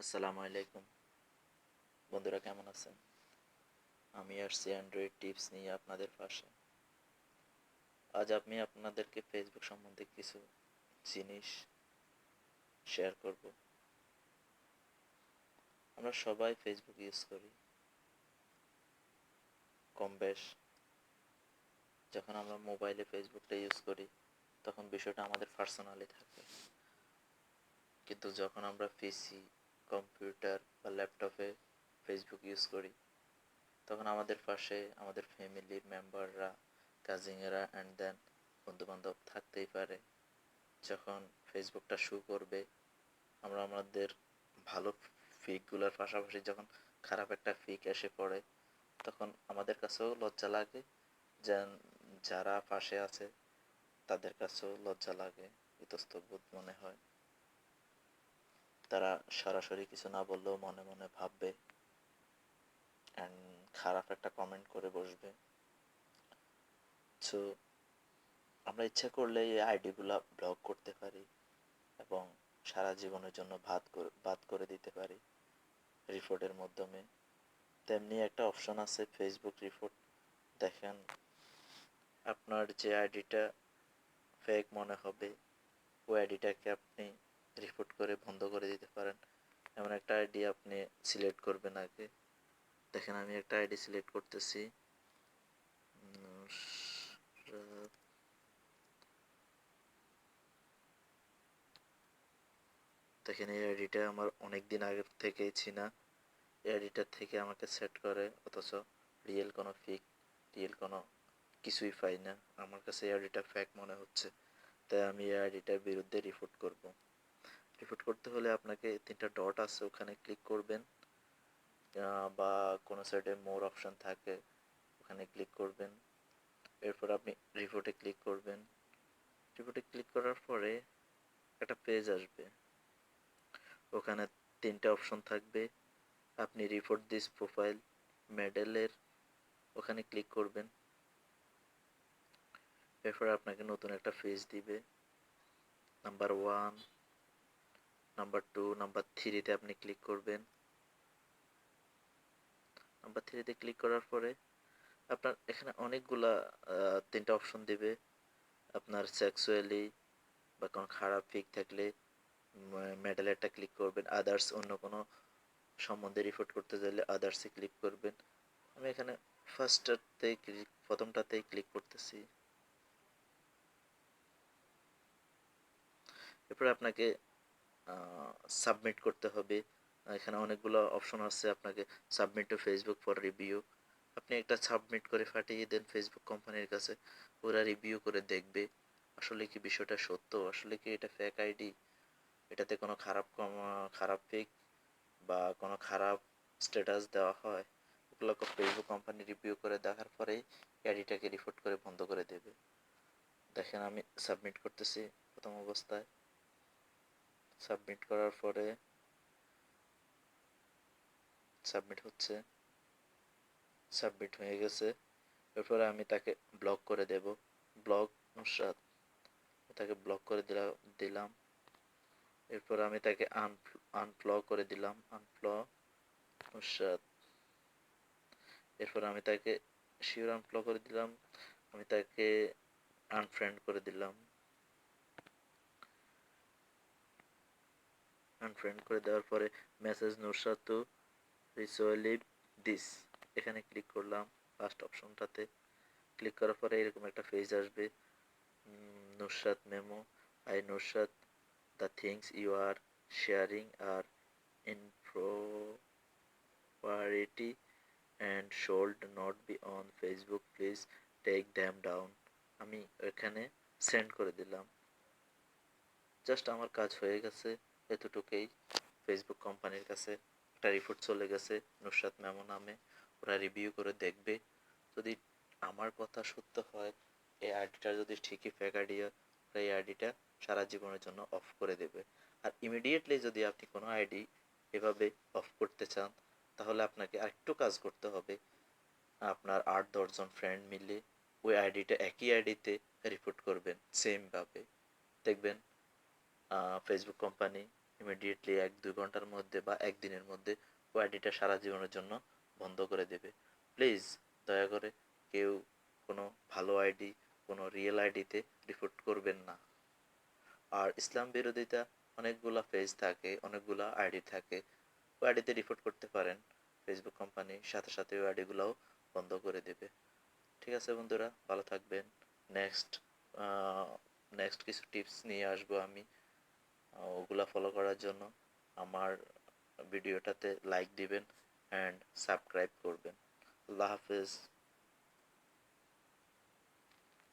আসসালামু আলাইকুম। বন্ধুরা কেমন আছেন? আমি আসছি অ্যান্ড্রয়েড টিপস নিয়ে আপনাদের পাশে। আজ আমি আপনাদেরকে ফেসবুক সম্বন্ধে কিছু জিনিস শেয়ার করব। আমরা সবাই ফেসবুক ইউজ করি। কম বেশ। যখন আমরা মোবাইলে ফেসবুকটা ইউজ করি, তখন বিষয়টা আমাদের পার্সোনালি থাকে। কিন্তু যখন আমরা পিসি কম্পিউটার বা ল্যাপটপে ফেসবুক ইউজ করি। তখন আমাদের পাশে আমাদের ফ্যামিলির মেম্বাররা কাজিনেরা অ্যান্ড দেন বন্ধুবান্ধব থাকতেই পারে। যখন ফেসবুকটা শু করবে, আমরা আমাদের ভালো ফিকগুলোর পাশাপাশি যখন খারাপ একটা ফিক এসে পড়ে, তখন আমাদের কাছেও লজ্জা লাগে যেন যারা পাশে আছে, তাদের কাছেও লজ্জা লাগে ইতস্তবোধ মনে হয়। তারা সরাসরি কিছু না বললেও মনে মনে ভাববে অ্যান্ড খারাপ একটা কমেন্ট করে বসবে। সো আমরা ইচ্ছা করলে এই আইডিগুলো ব্লক করতে পারি এবং সারা জীবনের জন্য ভাত বাদ করে দিতে পারি রিপোর্টের মাধ্যমে। তেমনি একটা অপশন আছে ফেসবুক রিপোর্ট দেখেন, আপনার যে আইডিটা ফেক মনে হবে, ওই আইডিটাকে আপনি রিপোর্ট করে বন্ধ করে দিতে পারেন। এমন একটা আইডি আপনি সিলেক্ট করবেন আগে। দেখেন আমি একটা আইডি সিলেক্ট করতেছি। দেখেন এই আইডিটা আমার অনেক দিন আগের থেকেই চিনা এই আইডিটার থেকে আমাকে সেট করে, অথচ রিয়েল কোনো ফিক রিয়েল কোনো কিছুই পাই না। আমার কাছে এই আইডিটা ফ্যাক মনে হচ্ছে। তাই আমি এই আইডিটার বিরুদ্ধে রিপোর্ট করব। রিপোর্ট করতে হলে আপনাকে তিনটা ডট আছে, ওখানে ক্লিক করবেন। বা কোনো সাইডে মোর অপশন থাকে, ওখানে ক্লিক করবেন। এরপর আপনি রিপোর্টে ক্লিক করবেন। রিপোর্টে ক্লিক করার পরে একটা পেজ আসবে। ওখানে তিনটা অপশন থাকবে। আপনি রিপোর্ট দিস প্রোফাইল মেডেলের ওখানে ক্লিক করবেন। এরপর আপনাকে নতুন একটা পেজ দিবে। Number one number two number থ্রিতে আপনি ক্লিক করবেন। নাম্বার থ্রিতে ক্লিক করার পরে আপনার এখানে অনেকগুলা তিনটা অপশন দিবে। আপনার সেক্সুয়ালি বা কোনো খারাপ ফিক থাকলে মেডেলেরটা ক্লিক করবেন। আদার্স অন্য কোনো সম্বন্ধে রিপোর্ট করতে চাইলে আদার্সে ক্লিক করবেন। আমি এখানে ফার্স্টটাতেই ক্লিক প্রথমটাতেই ক্লিক করতেছি। এরপর আপনাকে সাবমিট করতে হবে। এখানে অনেকগুলো অপশন আছে আপনাকে। Submit to Facebook for review আপনি একটা সাবমিট করে ফাটিয়ে দেন ফেসবুক কোম্পানির কাছে। ওরা রিভিউ করে দেখবে। আসলে কি বিষয়টা সত্য? আসলে কি এটা ফেক আইডি এটাতে কোনো খারাপ কম, খারাপ ফেক বা কোনো খারাপ স্ট্যাটাস দেওয়া হয়? ওগুলো ফেসবুক কোম্পানি রিভিউ করে দেখার পরেই আইডিটাকে রিপোর্ট করে বন্ধ করে দেবে। দেখেন আমি সাবমিট করতেছি প্রথম অবস্থায়। সাবমিট করার পরে সাবমিট হচ্ছে। সাবমিট হয়ে গেছে। এরপরে আমি তাকে ব্লক করে দেব। ব্লক নুসরাত, তাকে ব্লক করে দিলাম দিলাম। এরপর আমি তাকে আনফ্ল করে দিলাম। আনফ্ল নুসরাত। এরপর আমি তাকে শিওর আনফ্ল করে দিলাম। আমি তাকে আনফ্রেন্ড করে দিলাম। আনফ্রেন্ড করে দেওয়ার পরে message Nusrat to resolve this এখানে ক্লিক করলাম ফার্স্ট অপশনটাতে ক্লিক করার পরে এরকম একটা পেজ আসবে Nusrat memo I Nusrat the things you are sharing are inappropriate and should not be on Facebook please take them down আমি এখানে সেন্ড করে দিলাম। জাস্ট আমার কাজ হয়ে গেছে। এতটুকুই। ফেসবুক কোম্পানির কাছে একটা রিপোর্ট চলে গেছে, নুসরাত মেমো নামে। ওরা রিভিউ করে দেখবে। যদি আমার কথা সত্য হয়, এই আইডিটা যদি ঠিকই ফেক আইডি হয় এই আইডিটা সারা জীবনের জন্য অফ করে দেবে। আর ইমিডিয়েটলি যদি আপনি কোনো আইডি এভাবে অফ করতে চান, তাহলে আপনাকে আরেকটু কাজ করতে হবে। আপনার আট দশজন ফ্রেন্ড মিলে ওই আইডিটা একই আইডিতে রিপোর্ট করবেন সেমভাবে দেখবেন ফেসবুক কোম্পানি ইমিডিয়েটলি এক, দুই ঘণ্টার মধ্যে বা একদিনের মধ্যে ওই আইডিটা সারা জীবনের জন্য বন্ধ করে দেবে। প্লিজ দয়া করে কেউ কোনো ভালো আইডি কোনো রিয়েল আইডিতে রিপোর্ট করবেন না। আর ইসলাম বিরোধিতা অনেকগুলা পেজ থাকে, অনেকগুলা আইডি থাকে ওই আইডিতে রিপোর্ট করতে পারেন। ফেসবুক কোম্পানি সাথে সাথে ওই আইডিগুলোও বন্ধ করে দেবে। ঠিক আছে বন্ধুরা, ভালো থাকবেন। নেক্সট নেক্সট কিছু টিপস নিয়ে আসব আমি। ওগুলা ফলো করার জন্য আমার ভিডিওটাতে লাইক দিবেন অ্যান্ড সাবস্ক্রাইব করবেন। আল্লাহ হাফেজ।